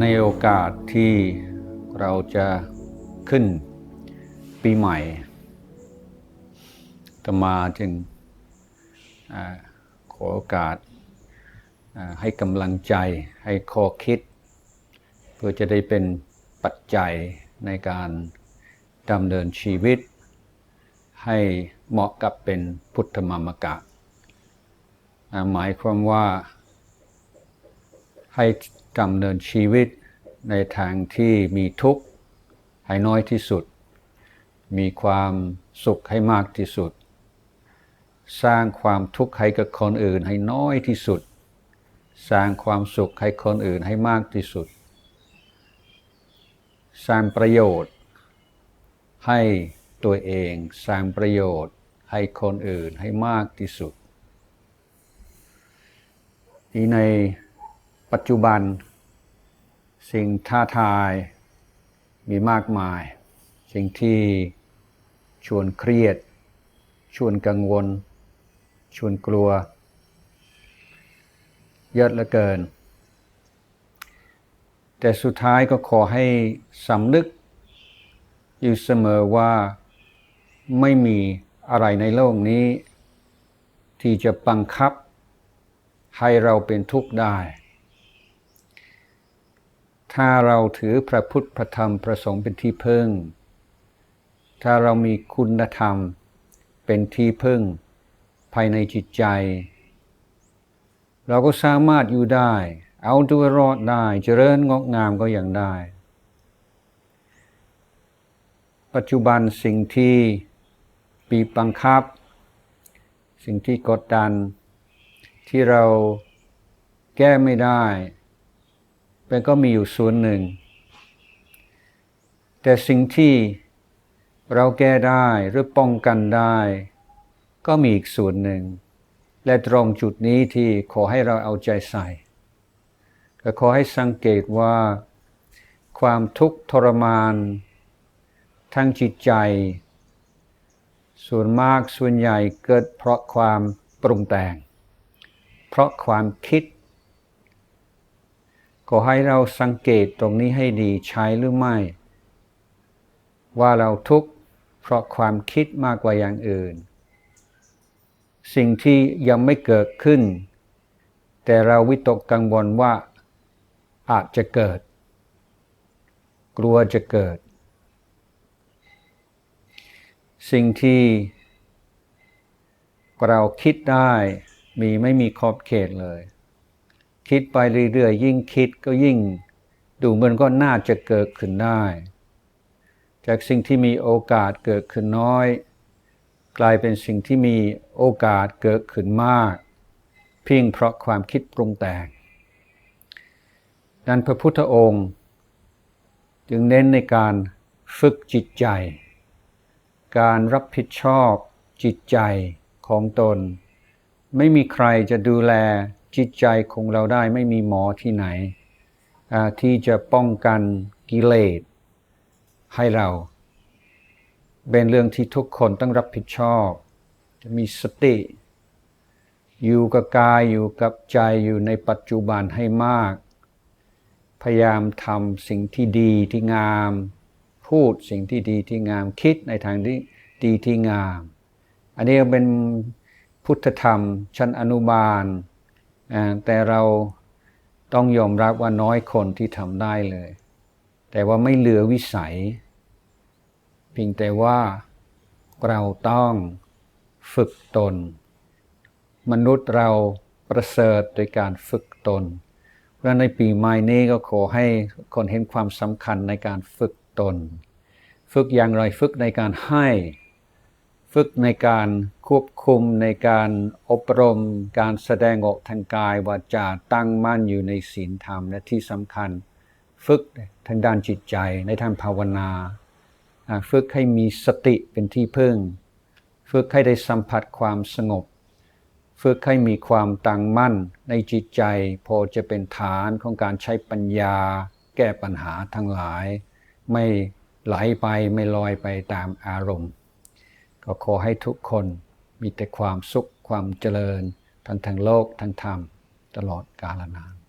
ในโอกาสที่เราจะขึ้นปีใหม่ตมาจึงอขอโอกาสให้กำลังใจให้ข้อคิด เพื่อจะได้เป็นปัจจัยในการดำเนินชีวิต ให้เหมาะกับเป็นพุทธมามกะ หมายความว่าให้ ดำเนินชีวิตในทางที่มีทุกข์ให้น้อยที่สุด มีความสุขให้มากที่สุด สร้างความทุกข์ให้กับคนอื่นให้น้อยที่สุด สร้างความสุขให้คนอื่นให้มากที่สุด สร้างประโยชน์ ให้ตัวเองสร้างประโยชน์ให้คนอื่นให้มากที่สุดที่ในปัจจุบัน สิ่งท้าทายมีมากมาย สิ่งที่ชวนเครียด ชวนกังวล ชวนกลัว เยอะเหลือเกิน แต่สุดท้ายก็ขอให้สำนึก อยู่เสมอว่าไม่มีอะไรในโลกนี้ ที่จะบังคับ ให้เราเป็นทุกข์ได้ ถ้าเราถือพระพุทธพระธรรมพระสงฆ์เป็นที่พึ่ง ถ้าเรามีคุณธรรมเป็นที่พึ่งภายในจิตใจ เราก็สามารถอยู่ได้ เอาตัวรอดได้เจริญงอกงามก็ยังได้ ปัจจุบันสิ่งที่ปีบบังคับ สิ่งที่กดดันที่เราแก้ไม่ได้ เป็นก็มีอยู่ส่วนหนึ่ง แต่สิ่งที่เราแก้ได้หรือป้องกันได้ ก็มีอีกส่วนหนึ่ง และตรงจุดนี้ที่ขอให้เราเอาใจใส่ก็ขอให้สังเกตว่า ความทุกข์ทรมานทั้งจิตใจ ส่วนมากส่วนใหญ่เกิดเพราะความปรุงแต่ง เพราะความคิด ขอให้เราสังเกตตรงนี้ให้ดีใช้หรือไม่ ว่าเราทุกข์เพราะความคิดมากกว่าอย่างอื่น สิ่งที่ยังไม่เกิดขึ้น แต่เราวิตกกังวลว่าอาจจะเกิด กลัวจะเกิด สิ่งที่เราคิดได้มีไม่มีขอบเขตเลย คิดไปเรื่อยๆ ยิ่งคิดก็ยิ่ง ดูเหมือนก็น่าจะเกิดขึ้นได้ จากสิ่งที่มีโอกาสเกิดขึ้นน้อย กลายเป็นสิ่งที่มีโอกาสเกิดขึ้นมาก เพียงเพราะความคิดปรุงแต่งดังพระพุทธองค์ จึงเน้นในการฝึกจิตใจ การรับผิดชอบจิตใจของตน ไม่มีใครจะดูแล จิตใจของเราได้ไม่มีหมอที่ไหน ที่จะป้องกันกิเลสให้เรา เป็นเรื่องที่ทุกคนต้องรับผิดชอบ จะมีสติ อยู่กับกายอยู่กับใจอยู่ในปัจจุบันให้มาก พยายามทำสิ่งที่ดีที่งาม พูดสิ่งที่ดีที่งามคิดในทางที่ดีที่งาม อันนี้เป็นพุทธธรรมชั้นอนุบาล แต่เราต้องยอมรับว่าน้อยคนที่ทำได้เลย แต่ว่าไม่เหลือวิสัย เพียงแต่ว่าเราต้องฝึกตน มนุษย์เราประเสริฐโดยการฝึกตน เพราะในปีใหม่นี้ก็ขอให้คนเห็นความสำคัญในการฝึกตน ฝึกอย่างไรฝึกในการให้ ฝึกในการควบคุมในการอบรม การแสดงออกทางกายวาจาตั้งมั่นอยู่ในศีลธรรมและที่สำคัญ ฝึกทางด้านจิตใจในทางภาวนา ฝึกให้มีสติเป็นที่พึ่ง ฝึกให้ได้สัมผัสความสงบ ฝึกให้มีความตั้งมั่นในจิตใจ พอจะเป็นฐานของการใช้ปัญญา แก้ปัญหาทั้งหลาย ไม่ไหลไปไม่ลอยไปตามอารมณ์ ก็ขอให้ทุกคนมีแต่ความสุขความเจริญ ทั้งทางโลกทั้งธรรมตลอดกาลนาน